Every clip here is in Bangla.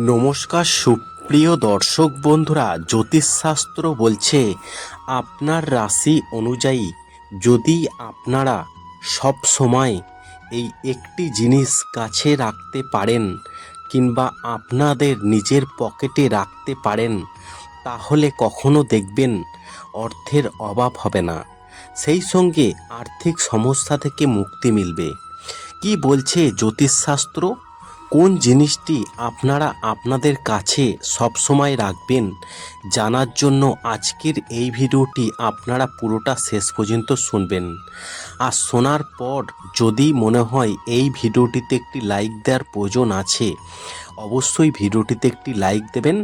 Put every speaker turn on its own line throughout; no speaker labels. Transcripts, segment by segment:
নমস্কার, সুপ্রিয় দর্শক বন্ধুরা, জ্যোতিষশাস্ত্র বলছে, আপনার রাশি অনুযায়ী যদি আপনারা সব সময় এই একটি জিনিস কাছে রাখতে পারেন কিংবা আপনাদের নিজের পকেটে রাখতে পারেন, তাহলে কখনো দেখবেন অর্থের অভাব হবে না। সেই সঙ্গে আর্থিক সমস্যা থেকে মুক্তি মিলবে। কি বলছে জ্যোতিষশাস্ত্র? কোন জিনিসটি আপনারা আপনাদের কাছে সবসময় রাখবেন জানার জন্য আজকের এই ভিডিওটি আপনারা পুরোটা শেষ পর্যন্ত শুনবেন। আর শোনার পর যদি মনে হয় এই ভিডিওটিতে একটি লাইক দেওয়ার প্রয়োজন আছে, অবশ্যই ভিডিওটিতে একটি লাইক দেবেন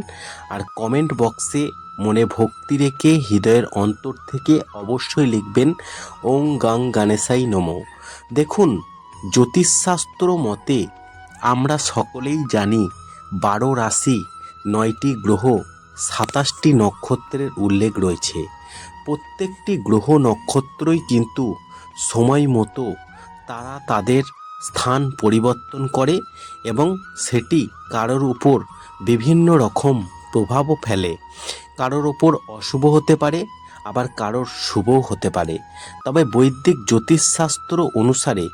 আর কমেন্ট বক্সে মনে ভক্তি রেখে হৃদয়ের অন্তর থেকে অবশ্যই লিখবেন, ওং গাং গানেশাই নমো। দেখুন, জ্যোতিষশাস্ত্র মতে আমরা সকলেই জানি বারো রাশি, নয়টি গ্রহ, সাতাশটি নক্ষত্রের উল্লেখ রয়েছে। প্রত্যেকটি গ্রহ নক্ষত্রই কিন্তু সময় মতো তারা তাদের স্থান পরিবর্তন করে এবং সেটি কারোর উপর বিভিন্ন রকম প্রভাবও ফেলে। কারোর ওপর অশুভ হতে পারে, আবার কারোর শুভও হতে পারে। তবে বৈদিক জ্যোতিষশাস্ত্র অনুসারে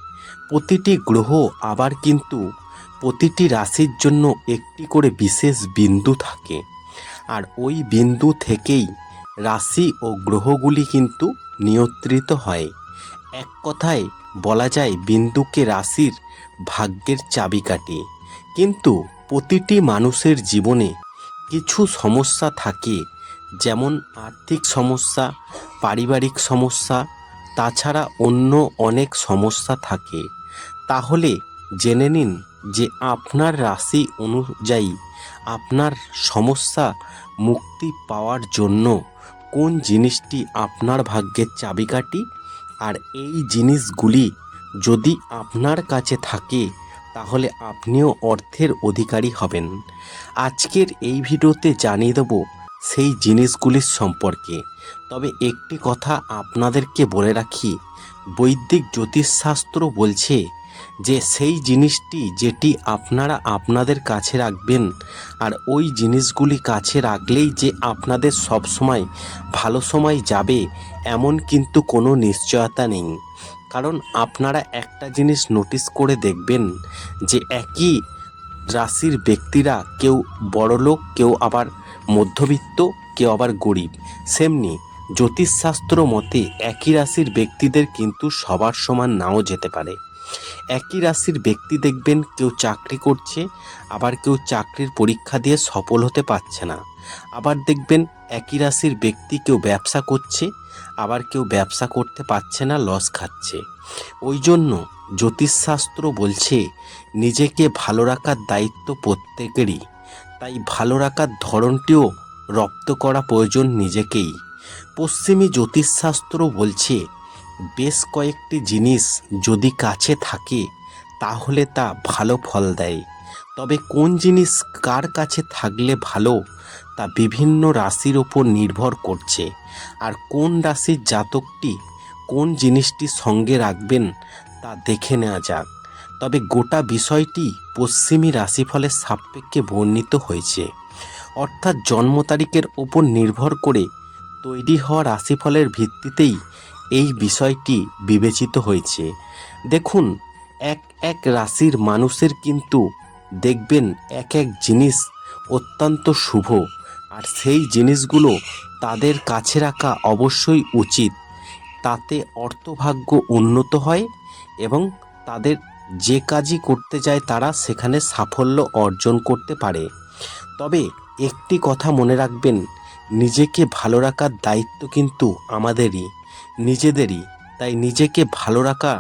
প্রতিটি গ্রহ আবার কিন্তু প্রতিটি রাশির জন্য একটি করে বিশেষ বিন্দু থাকে। আর ওই বিন্দু থেকেই রাশি ও গ্রহগুলি কিন্তু নিয়ন্ত্রিত হয়। এক কথায় বলা যায় বিন্দুকে রাশির ভাগ্যের চাবিকাঠি। কিন্তু প্রতিটি মানুষের জীবনে কিছু সমস্যা থাকে, যেমন আর্থিক সমস্যা, পারিবারিক সমস্যা, তাছাড়া অন্য অনেক সমস্যা থাকে। তাহলে জেনে নিন যে আপনার রাশি অনুযায়ী আপনার সমস্যা মুক্তি পাওয়ার জন্য কোন জিনিসটি আপনার ভাগ্যের চাবিকাঠি? আর এই জিনিসগুলি যদি আপনার কাছে থাকে, তাহলে আপনিও অর্থের অধিকারী হবেন। আজকের এই ভিডিওতে জানিয়ে দেব সেই জিনিসগুলির সম্পর্কে। তবে একটি কথা আপনাদেরকে বলে রাখি, বৈদিক জ্যোতিষশাস্ত্র বলছে যে সেই জিনিসটি যেটি আপনারা আপনাদের কাছে রাখবেন আর ওই জিনিসগুলি কাছে রাখলেই যে আপনাদের সব সময় ভালো সময় যাবে, এমন কিন্তু কোনো নিশ্চয়তা নেই। কারণ আপনারা একটা জিনিস নোটিস করে দেখবেন যে একই রাশির ব্যক্তিরা কেউ বড়লোক, কেউ আবার মধ্যবিত্ত, কেউ আবার গরিব। সেমনি জ্যোতিষশাস্ত্র মতে একই রাশির ব্যক্তিদের কিন্তু সবার সমান নাও যেতে পারে। একই রাশির ব্যক্তি দেখবেন কেউ চাকরি করছে, আবার কেউ চাকরির পরীক্ষা দিয়ে সফল হতে পারছে না। আবার দেখবেন একই রাশির ব্যক্তি কেউ ব্যবসা করছে, আবার কেউ ব্যবসা করতে পারছে না, লস খাচ্ছে। ওই জন্য জ্যোতিষশাস্ত্র বলছে, নিজেকে ভালো রাখার দায়িত্ব প্রত্যেকেরই। তাই ভালো রাখার ধরনটিও রপ্ত করা প্রয়োজন নিজেকেই। পশ্চিমী জ্যোতিষশাস্ত্র বলছে বেশ কয়েকটি জিনিস যদি কাছে থাকে, তাহলে তা ভালো ফল দেয়। তবে কোন জিনিস কার কাছে থাকলে ভালো, তা বিভিন্ন রাশির ওপর নির্ভর করছে। আর কোন রাশির জাতকটি কোন জিনিসটি সঙ্গে রাখবেন, তা দেখে নেওয়া যাক। তবে গোটা বিষয়টি পশ্চিমী রাশিফলের সাপেক্ষে বর্ণিত হয়েছে। অর্থাৎ জন্ম তারিখের ওপর নির্ভর করে তৈরি হওয়া রাশিফলের ভিত্তিতেই এই বিষয়টি বিবেচিত হয়েছে। দেখুন, এক এক রাশির মানুষের কিন্তু দেখবেন এক এক জিনিস অত্যন্ত শুভ, আর সেই জিনিসগুলো তাদের কাছে রাখা অবশ্যই উচিত। তাতে অর্থভাগ্য উন্নত হয় এবং তাদের যে কাজই করতে যায় তারা সেখানে সাফল্য অর্জন করতে পারে। তবে একটি কথা মনে রাখবেন নিজেকে ভালো রাখার দায়িত্ব কিন্তু আমাদেরই, নিজেদেরই। তাই নিজেকে ভালো রাখা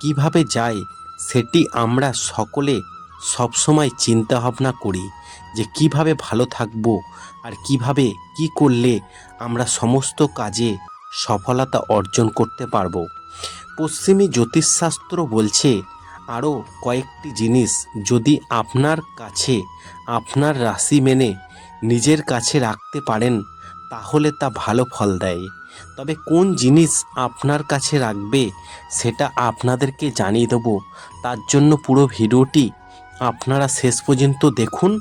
কীভাবে যায়, সেটি আমরা সকলে সবসময় চিন্তা ভাবনা করি যে কীভাবে ভালো থাকব আর কীভাবে কি করলে আমরা সমস্ত কাজে সফলতা অর্জন করতে পারব। পশ্চিমী জ্যোতিষশাস্ত্র বলছে, আরও কয়েকটি জিনিস যদি আপনার কাছে আপনার রাশি মেনে নিজের কাছে রাখতে পারেন তাহলে তা ভালো ফল দেয়। তবে কোন জিনিস আপনার কাছে রাখবে, সেটা আপনাদেরকে জানিয়ে দেবো। তার জন্য পুরো ভিডিওটি আপনারা শেষ পর্যন্ত দেখুন।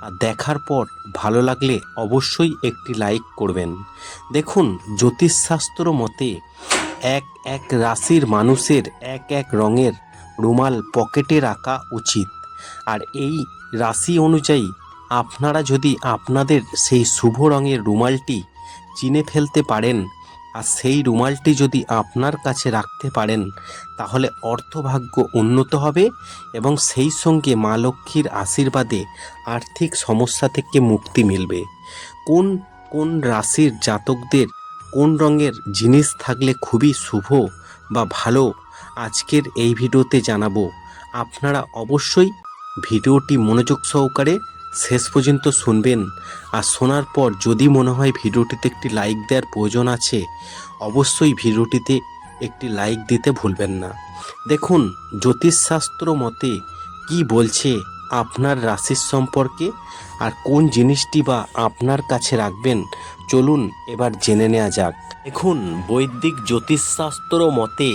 আর দেখার পর ভালো লাগলে অবশ্যই একটি লাইক করবেন। দেখুন, জ্যোতিষশাস্ত্র মতে এক এক রাশির মানুষের এক এক রঙের রুমাল পকেটে রাখা উচিত। আর এই রাশি অনুযায়ী আপনারা যদি আপনাদের সেই শুভ রঙের রুমালটি চিনে ফেলতে পারেন আর সেই রুমালটি যদি আপনার কাছে রাখতে পারেন, তাহলে অর্থভাগ্য উন্নত হবে এবং সেই সঙ্গে মা লক্ষ্মীর আশীর্বাদে আর্থিক সমস্যা থেকে মুক্তি মিলবে। কোন কোন রাশির জাতকদের কোন রঙের জিনিস থাকলে খুবই শুভ বা ভালো, আজকের এই ভিডিওতে জানাব। আপনারা অবশ্যই ভিডিওটি মনোযোগ সহকারে শেষ পর্যন্ত শুনবেন। আর শোনার পর যদি মনে হয় ভিডিওটিতে একটি লাইক দেওয়ার প্রয়োজন আছে, অবশ্যই ভিডিওটিতে একটি লাইক দিতে ভুলবেন না। দেখুন, জ্যোতিষশাস্ত্র মতে কি বলছে আপনার রাশির সম্পর্কে আর কোন জিনিসটি বা আপনার কাছে রাখবেন? চলুন এবার জেনে নেওয়া যাক। দেখুন, বৈদিক জ্যোতিষশাস্ত্র মতে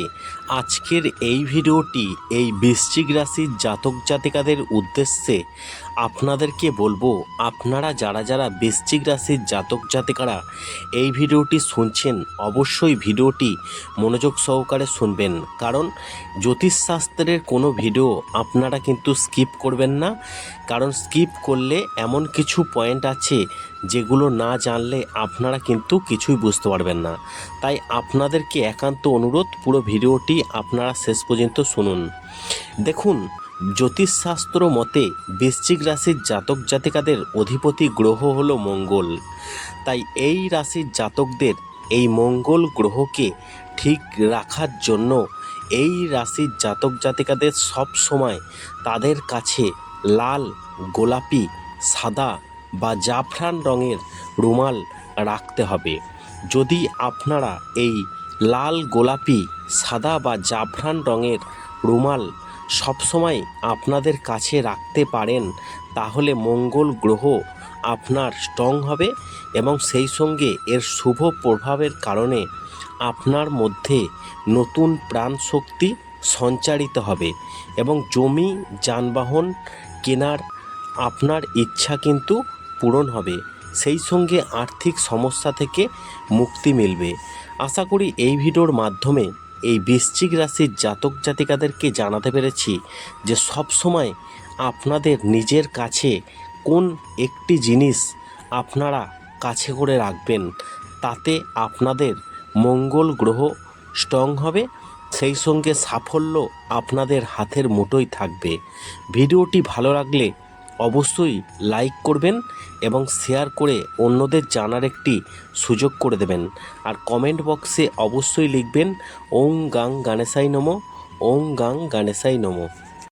আজকের এই ভিডিওটি এই বৃশ্চিক রাশির জাতক জাতিকাদের উদ্দেশ্যে আপনাদেরকে বলব, আপনারা যারা যারা বৃশ্চিক রাশির জাতক জাতিকারা এই ভিডিওটি শুনছেন, অবশ্যই ভিডিওটি মনোযোগ সহকারে শুনবেন। কারণ জ্যোতিষশাস্ত্রের কোনো ভিডিও আপনারা কিন্তু স্কিপ করবেন না। কারণ স্কিপ করলে এমন কিছু পয়েন্ট আছে যেগুলো না জানলে আপনারা কিন্তু কিছুই বুঝতে পারবেন না। তাই আপনাদেরকে একান্ত অনুরোধ, পুরো ভিডিওটি আপনারা শেষ পর্যন্ত শুনুন। দেখুন, জ্যোতিষশাস্ত্র মতে বৃশ্চিক রাশির জাতক জাতিকাদের অধিপতি গ্রহ হলো মঙ্গল। তাই এই রাশির জাতকদের এই মঙ্গল গ্রহকে ঠিক রাখার জন্য এই রাশির জাতক জাতিকাদের সব সময় তাদের কাছে লাল, গোলাপি, সাদা বা জাফরান রঙের রুমাল রাখতে হবে। যদি আপনারা এই লাল গোলাপি, সাদা বা জাফরান রঙের রুমাল সবসময় আপনাদের কাছে রাখতে পারেন, তাহলে মঙ্গল গ্রহ আপনার স্ট্রং হবে এবং সেই সঙ্গে এর শুভ প্রভাবের কারণে আপনার মধ্যে নতুন প্রাণ শক্তি সঞ্চারিত হবে এবং জমি, যানবাহন কেনার আপনার ইচ্ছা কিন্তু পূরণ হবে। সেই সঙ্গে আর্থিক সমস্যা থেকে মুক্তি মিলবে। আশা করি এই ভিডিওর মাধ্যমে এই বৃশ্চিক রাশির জাতক জাতিকাদেরকে জানাতে পেরেছি যে সব সময় আপনাদের নিজের কাছে কোন একটি জিনিস আপনারা কাছে করে রাখবেন, তাতে আপনাদের মঙ্গল গ্রহ স্ট্রং হবে, সেই সঙ্গে সাফল্য আপনাদের হাতের মুঠোয় থাকবে। ভিডিওটি ভালো লাগলে অবশ্যই লাইক করবেন এবং শেয়ার করে অন্যদের জানার একটি সুযোগ করে দেবেন। আর কমেন্ট বক্সে অবশ্যই লিখবেন ওং গাং গানেশাই নমো ওং গাং গানেশাই নমো।